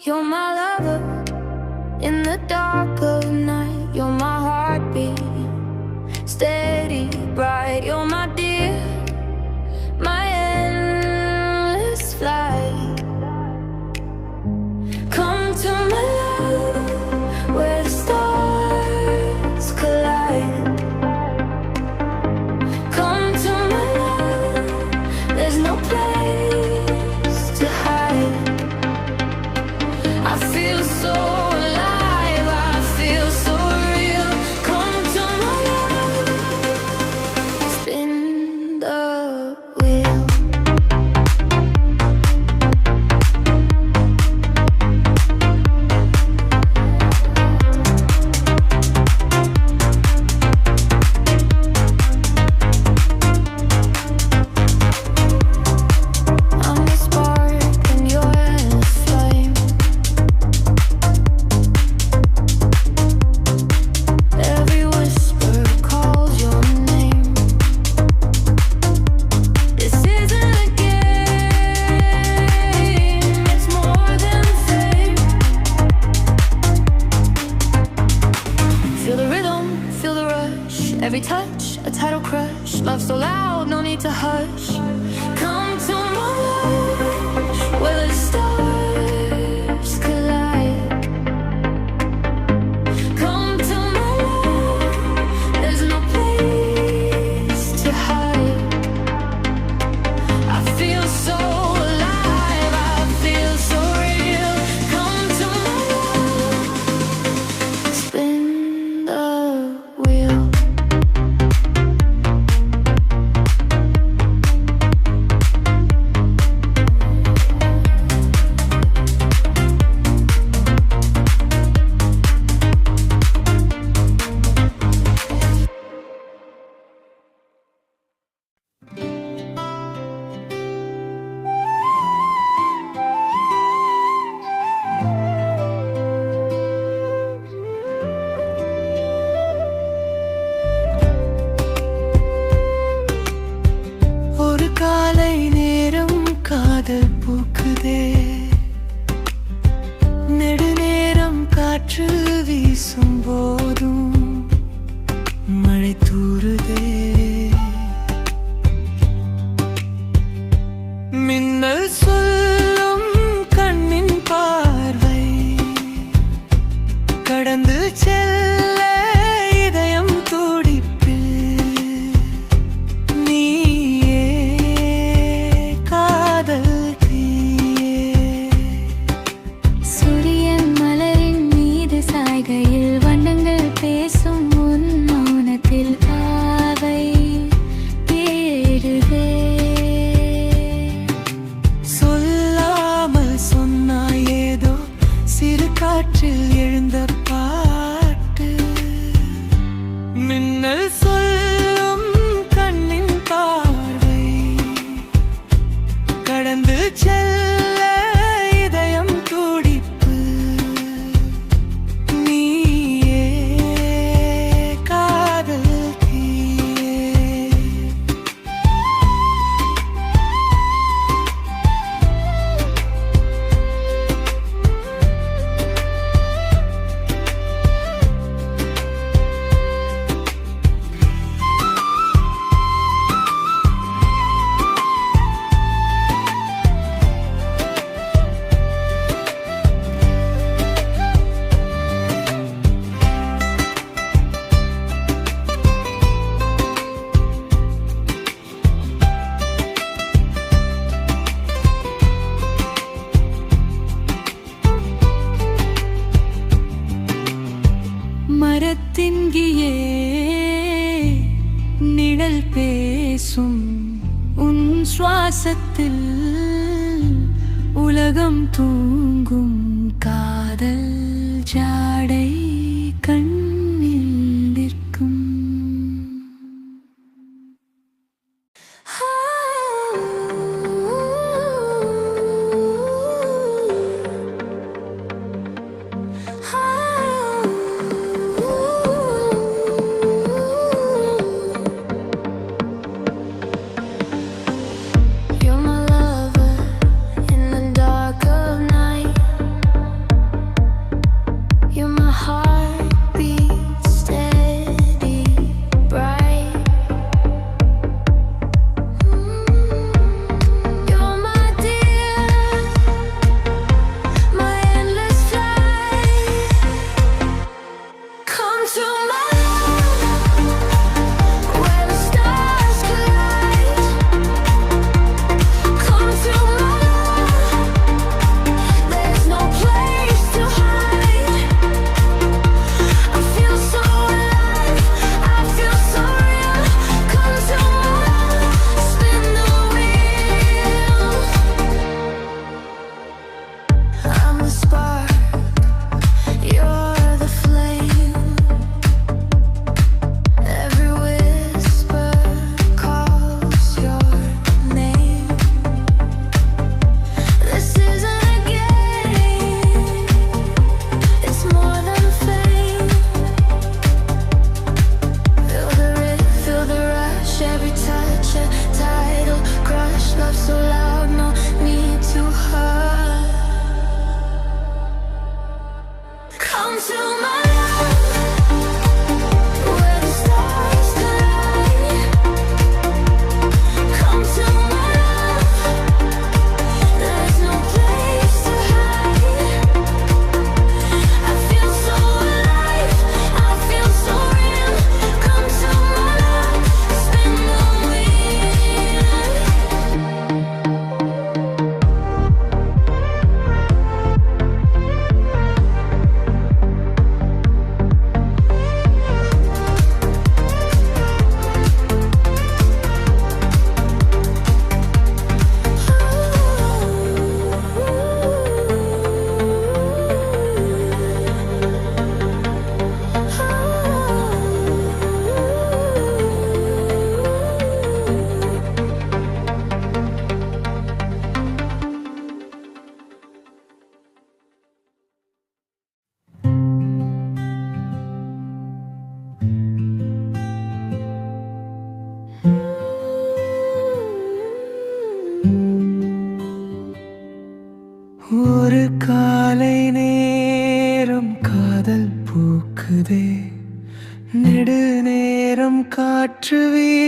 You're my lover in the dark of night. You're my heart. Every touch, a tidal crush. Love so loud, no need to hush. there மரத்தின்கியே நிழல் பேசும் உன் சுவாசத்தில் உலகம் தூங்கும்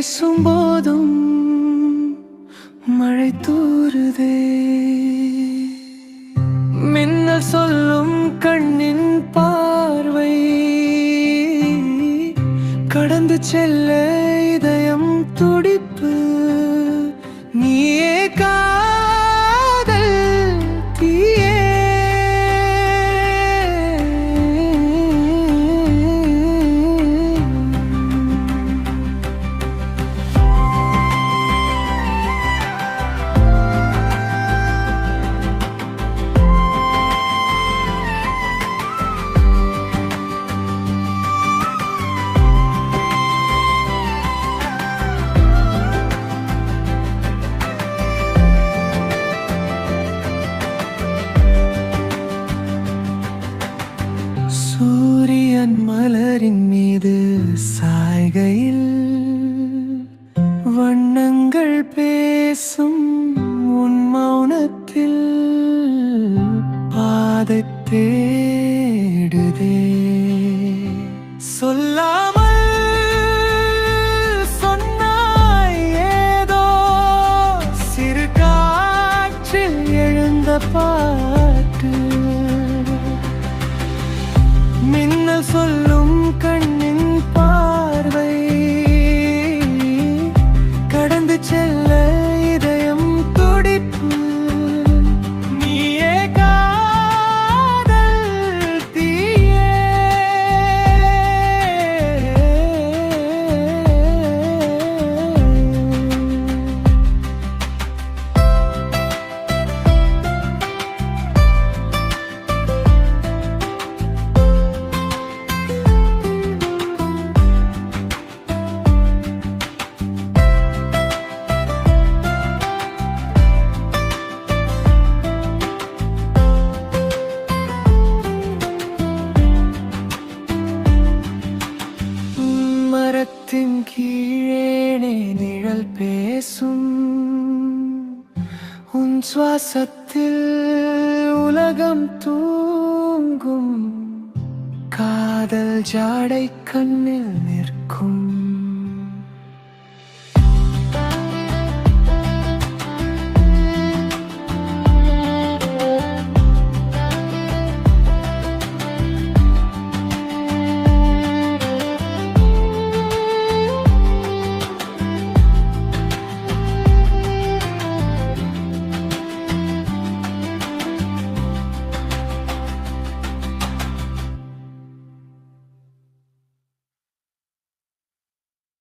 பேசும்போதும் அதை தேடுதே. சொல்லாமல் சொன்னாய் ஏதோ சிறு காற்றில் எழுந்த பாட்டு. சொல்லும் கண்ணின் சுவாசத்தில் உலகம் தூங்கும். காதல் ஜாடை கண்ணில் நிற்கும்.